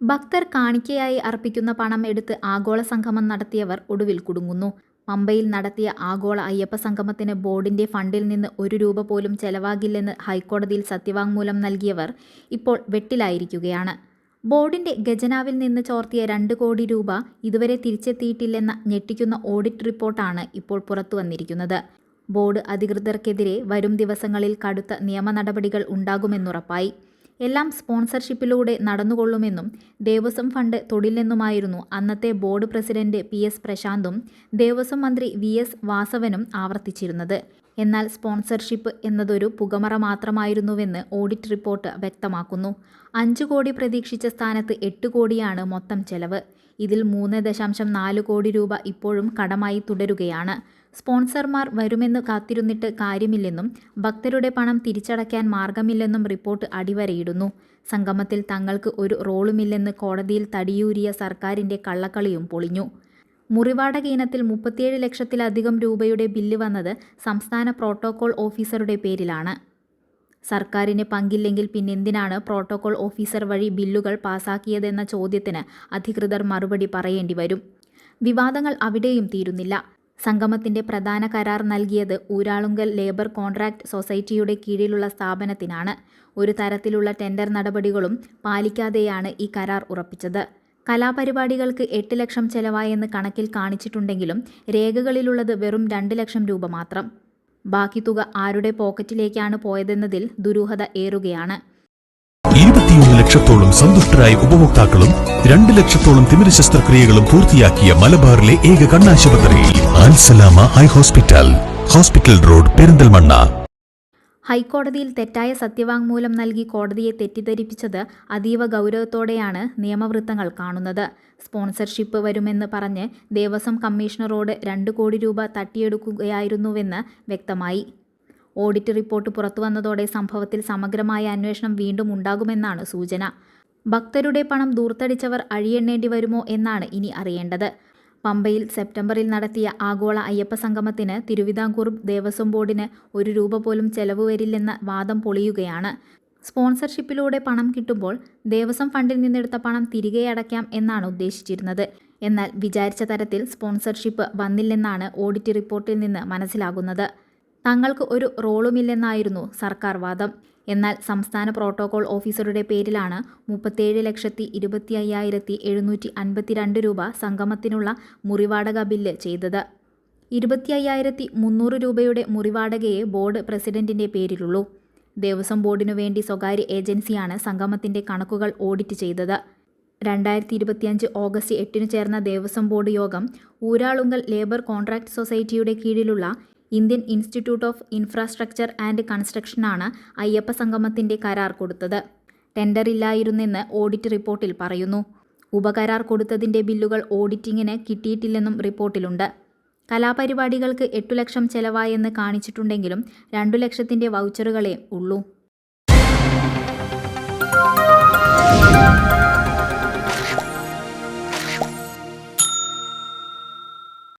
ഭക്തർ കാണിക്കയായി അർപ്പിക്കുന്ന പണം എടുത്ത് ആഗോള സംഗമം നടത്തിയവർ ഒടുവിൽ കുടുങ്ങുന്നു. പമ്പയിൽ നടത്തിയ ആഗോള അയ്യപ്പ സംഗമത്തിന് ബോർഡിന്റെ ഫണ്ടിൽ നിന്ന് ഒരു രൂപ പോലും ചെലവാകില്ലെന്ന് ഹൈക്കോടതിയിൽ സത്യവാങ്മൂലം നൽകിയവർ ഇപ്പോൾ വെട്ടിലായിരിക്കുകയാണ്. ബോർഡിന്റെ ഖജനാവിൽ നിന്ന് ചോർത്തിയ രണ്ട് കോടി രൂപ ഇതുവരെ തിരിച്ചെത്തിയിട്ടില്ലെന്ന ഞെട്ടിക്കുന്ന ഓഡിറ്റ് റിപ്പോർട്ടാണ് ഇപ്പോൾ പുറത്തു വന്നിരിക്കുന്നത്. ബോർഡ് അധികൃതർക്കെതിരെ വരും ദിവസങ്ങളിൽ കടുത്ത നിയമ നടപടികൾ ഉണ്ടാകുമെന്നുറപ്പായി. എല്ലാം സ്പോൺസർഷിപ്പിലൂടെ നടന്നുകൊള്ളുമെന്നും ദേവസ്വം ഫണ്ട് തൊടില്ലെന്നുമായിരുന്നു അന്നത്തെ ബോർഡ് പ്രസിഡന്റ് പി എസ് പ്രശാന്തും ദേവസ്വം മന്ത്രി വി എസ് വാസവനും ആവർത്തിച്ചിരുന്നത്. എന്നാൽ സ്പോൺസർഷിപ്പ് എന്നതൊരു പുകമറ മാത്രമായിരുന്നുവെന്ന് ഓഡിറ്റ് റിപ്പോർട്ട് വ്യക്തമാക്കുന്നു. അഞ്ചു കോടി പ്രതീക്ഷിച്ച സ്ഥാനത്ത് എട്ട് കോടിയാണ് മൊത്തം ചെലവ്. ഇതിൽ മൂന്ന് ദശാംശം നാല് കോടി രൂപ ഇപ്പോഴും കടമായി തുടരുകയാണ്. സ്പോൺസർമാർ വരുമെന്ന് കാത്തിരുന്നിട്ട് കാര്യമില്ലെന്നും ഭക്തരുടെ പണം തിരിച്ചടയ്ക്കാൻ മാർഗമില്ലെന്നും റിപ്പോർട്ട് അടിവരയിടുന്നു. സംഗമത്തിൽ തങ്ങൾക്ക് ഒരു റോളുമില്ലെന്ന് കോടതിയിൽ തടിയൂരിയ സർക്കാരിന്റെ കള്ളക്കളിയും പൊളിഞ്ഞു. മുറിവാടക ഇനത്തിൽ മുപ്പത്തിയേഴ് ലക്ഷത്തിലധികം രൂപയുടെ ബില്ല് വന്നത് സംസ്ഥാന പ്രോട്ടോകോൾ ഓഫീസറുടെ പേരിലാണ്. സർക്കാരിന് പങ്കില്ലെങ്കിൽ പിന്നെന്തിനാണ് പ്രോട്ടോകോൾ ഓഫീസർ വഴി ബില്ലുകൾ പാസാക്കിയതെന്ന ചോദ്യത്തിന് അധികൃതർ മറുപടി പറയേണ്ടി വരും വിവാദങ്ങൾ അവിടെയും തീരുന്നില്ല. സംഗമത്തിന്റെ പ്രധാന കരാർ നൽകിയത് ഊരാളുങ്കൽ ലേബർ കോൺട്രാക്ട് സൊസൈറ്റിയുടെ കീഴിലുള്ള സ്ഥാപനത്തിനാണ്. ഒരു തരത്തിലുള്ള ടെൻഡർ നടപടികളും പാലിക്കാതെയാണ് ഈ കരാർ ഉറപ്പിച്ചത്. കലാപരിപാടികൾക്ക് എട്ട് ലക്ഷം ചെലവായെന്ന് കണക്കിൽ കാണിച്ചിട്ടുണ്ടെങ്കിലും രേഖകളിലുള്ളത് വെറും രണ്ട് ലക്ഷം രൂപ മാത്രം. ബാക്കി തുക ആരുടെ പോക്കറ്റിലേക്കാണ് പോയതെന്നതിൽ ദുരൂഹത ഏറുകയാണ്. ഇരുപത്തിയൊന്ന് ലക്ഷത്തോളം സന്തുഷ്ടരായ ഉപഭോക്താക്കളും രണ്ട് ലക്ഷത്തോളം തിമിര ശസ്ത്രക്രിയകളും പൂർത്തിയാക്കിയ മലബാറിലെ ഏക കണ്ണാശുപത്രി Al Salama high hospital hospital road Perinthalmanna. ഹൈക്കോടതിയിൽ തെറ്റായ സത്യവാങ്മൂലം നൽകി കോടതിയെ തെറ്റിദ്ധരിപ്പിച്ചത് അതീവ ഗൗരവത്തോടെയാണ് നിയമവൃത്തങ്ങൾ കാണുന്നത്. സ്പോൺസർഷിപ്പ് വരുമെന്ന് പറഞ്ഞ് ദേവസ്വം കമ്മീഷണറോട് രണ്ട് കോടി രൂപ തട്ടിയെടുക്കുകയായിരുന്നുവെന്ന് വ്യക്തമായി. ഓഡിറ്റ് റിപ്പോർട്ട് പുറത്തു വന്നതോടെ സംഭവത്തിൽ സമഗ്രമായ അന്വേഷണം വീണ്ടും ഉണ്ടാകുമെന്നാണ് സൂചന. ഭക്തരുടെ പണം ദൂർത്തടിച്ചവർ അഴിയെണ്ണേണ്ടി വരുമോ എന്നാണ് ഇനി അറിയേണ്ടത്. പമ്പയിൽ സെപ്റ്റംബറിൽ നടത്തിയ ആഗോള അയ്യപ്പ സംഗമത്തിന് തിരുവിതാംകൂർ ദേവസ്വം ബോർഡിന് ഒരു രൂപ പോലും ചെലവ് വരില്ലെന്ന വാദം പൊളിയുകയാണ്. സ്പോൺസർഷിപ്പിലൂടെ പണം കിട്ടുമ്പോൾ ദേവസ്വം ഫണ്ടിൽ നിന്നെടുത്ത പണം തിരികെ അടയ്ക്കാം എന്നാണ് ഉദ്ദേശിച്ചിരുന്നത്. എന്നാൽ വിചാരിച്ച തരത്തിൽ സ്പോൺസർഷിപ്പ് വന്നില്ലെന്നാണ് ഓഡിറ്റ് റിപ്പോർട്ടിൽ നിന്ന് മനസ്സിലാകുന്നത്. തങ്ങൾക്ക് ഒരു റോളുമില്ലെന്നായിരുന്നു സർക്കാർ വാദം. എന്നാൽ സംസ്ഥാന പ്രോട്ടോകോൾ ഓഫീസറുടെ പേരിലാണ് മുപ്പത്തേഴ് ലക്ഷത്തി ഇരുപത്തി അയ്യായിരത്തി എഴുന്നൂറ്റി അൻപത്തിരണ്ട് രൂപ സംഗമത്തിനുള്ള മുറിവാടക ബില്ല് ചെയ്തത്. ഇരുപത്തി അയ്യായിരത്തി മുന്നൂറ് രൂപയുടെ മുറിവാടകയെ ബോർഡ് പ്രസിഡന്റിന്റെ പേരിലുള്ളൂ. ദേവസ്വം ബോർഡിനു വേണ്ടി സ്വകാര്യ ഏജൻസിയാണ് സംഗമത്തിന്റെ കണക്കുകൾ ഓഡിറ്റ് ചെയ്തത്. രണ്ടായിരത്തി ഇരുപത്തിയഞ്ച് ഓഗസ്റ്റ് എട്ടിന് ചേർന്ന ദേവസ്വം ബോർഡ് യോഗം ഊരാളുങ്കൽ ലേബർ കോൺട്രാക്ട് സൊസൈറ്റിയുടെ കീഴിലുള്ള Indian Institute of Infrastructure and കൺസ്ട്രക്ഷനാണ് Ayyappa സംഗമത്തിന്റെ കരാർ കൊടുത്തത്. ടെൻഡർ ഇല്ലായിരുന്നെന്ന് ഓഡിറ്റ് റിപ്പോർട്ടിൽ പറയുന്നു. ഉപകരാർ കൊടുത്തതിന്റെ ബില്ലുകൾ ഓഡിറ്റിങ്ങിന് കിട്ടിയിട്ടില്ലെന്നും റിപ്പോർട്ടിലുണ്ട്. കലാപരിപാടികൾക്ക് എട്ടു ലക്ഷം ചെലവായെന്ന് കാണിച്ചിട്ടുണ്ടെങ്കിലും രണ്ടു ലക്ഷത്തിന്റെ വൗച്ചറുകളേ ഉള്ളൂ.